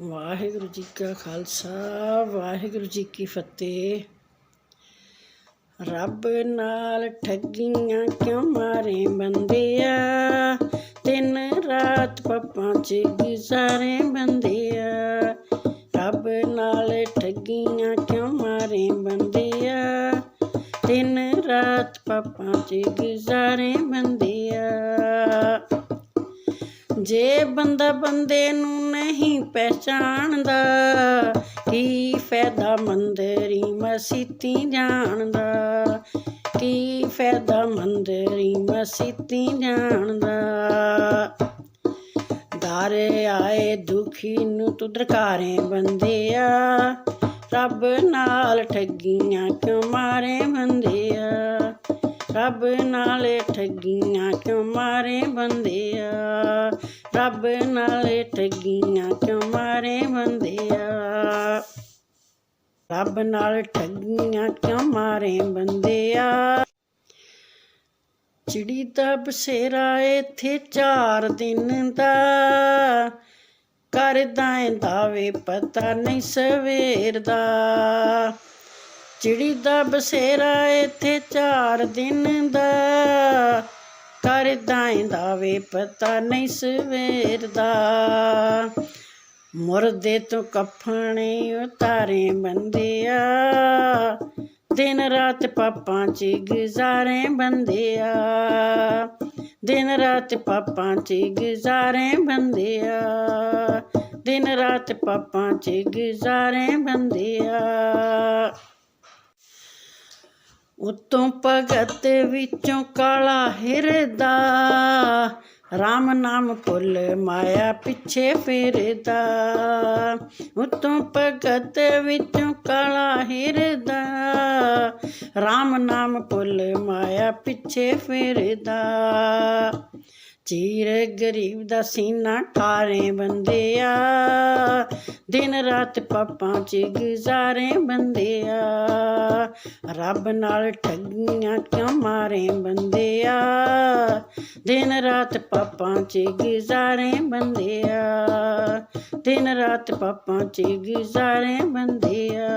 ਵਾਹਿਗੁਰੂ ਜੀ ਕਾ ਖਾਲਸਾ, ਵਾਹਿਗੁਰੂ ਜੀ ਕੀ ਫਤਿਹ। ਰੱਬ ਨਾਲ ਠੱਗੀਆਂ ਕਿਉਂ ਮਾਰੇ ਬੰਦਿਆ? ਦਿਨ ਰਾਤ ਪੱਪਾਂ ਚ ਗੁਜ਼ਾਰੇ ਬੰਦਿਆ। ਰੱਬ ਨਾਲ ਠੱਗੀਆਂ ਕਿਉਂ ਮਾਰੇ ਬੰਦਿਆ? ਦਿਨ ਰਾਤ ਪੱਪਾਂ ਚ ਗੁਜ਼ਾਰੇ ਬੰਦਿਆ। ਜੇ ਬੰਦਾ ਬੰਦੇ ਨੂੰ ਨਹੀਂ ਪਹਿਚਾਣਦਾ। ਕੀ ਫਾਇਦਾ ਮੰਦਰੀ ਮਸੀਤੀ ਜਾਣਦਾ? ਕੀ ਫਾਇਦਾ ਮੰਦਰੀ ਮਸੀਤੀ ਜਾਣਦਾ? ਦਾਰੇ ਆਏ ਦੁਖੀ ਨੂੰ ਤੂੰ ਦਰਕਾਰੇ ਬੰਦਿਆ। ਰੱਬ ਨਾਲ ਠੱਗੀਆਂ ਕਿਉਂ ਮਾਰੇ ਬੰਦਿਆ? ਰੱਬ ਨਾਲ ਠੱਗੀਆਂ ਕਿਉਂ ਮਾਰੇ ਬੰਦਿਆ? ਰੱਬ ਨਾਲ ਠੱਗੀਆਂ ਕਿਉਂ ਮਾਰੇ ਬੰਦਿਆ? ਰੱਬ ਨਾਲ ਠੱਗੀਆਂ ਕਿਉਂ ਮਾਰੇ ਬੰਦਿਆ? ਚਿੜੀ ਦਾ ਬਸੇਰਾ ਇੱਥੇ ਚਾਰ ਦਿਨ ਦਾ। ਕਰਦਾ ਏ ਦਾਵੇ ਪਤਾ ਨਹੀਂ ਸਵੇਰ ਦਾ। ਚਿੜੀ ਦਾ ਬਸੇਰਾ ਇੱਥੇ ਚਾਰ ਦਿਨ ਦਾ। ਕਰਦਾ ਦਾ ਦਾਵੇ ਪਤਾ ਨਹੀਂ ਸਵੇਰ ਦਾ। ਮੁਰਦੇ ਤੋਂ ਕਫਣੇ ਉਤਾਰੇ ਬੰਦਿਆ। ਦਿਨ ਰਾਤ ਪਾਪਾਂ ਚ ਗੁਜ਼ਾਰੇ ਬੰਦਿਆ। ਦਿਨ ਰਾਤ ਪਾਪਾਂ ਚ ਗੁਜ਼ਾਰੇ ਬੰਦਿਆ। ਦਿਨ ਰਾਤ ਪਾਪਾਂ ਚ ਗੁਜ਼ਾਰੇ ਬੰਦਿਆ। ਉਤੋਂ ਭਗਤ ਵਿੱਚੋਂ ਕਾਲਾ ਹਿਰਦਾ RAM ਨਾਮ ਭੁੱਲ ਮਾਇਆ ਪਿੱਛੇ ਫਿਰਦਾ। ਉਤੋਂ ਭਗਤ ਵਿੱਚੋਂ ਕਾਲਾ ਹਿਰਦਾ RAM ਨਾਮ ਭੁੱਲ ਮਾਇਆ ਪਿੱਛੇ ਫਿਰਦਾ। ਚੀਰ ਗਰੀਬ ਦਾ ਸੀਨਾ ਠਾਰੇ ਬੰਦਿਆ। ਦਿਨ ਰਾਤ ਪਾਪਾਂ ਚ ਗੁਜ਼ਾਰੇ ਬੰਦਿਆ। ਰੱਬ ਨਾਲ ਠੱਗੀਆਂ ਕਿਉਂ ਮਾਰੇ ਬੰਦਿਆ? ਦਿਨ ਰਾਤ ਪਾਪਾਂ ਚ ਗੁਜ਼ਾਰੇ ਬੰਦਿਆ। ਦਿਨ ਰਾਤ ਪਾਪਾਂ ਚ ਗੁਜ਼ਾਰੇ ਬੰਦਿਆ।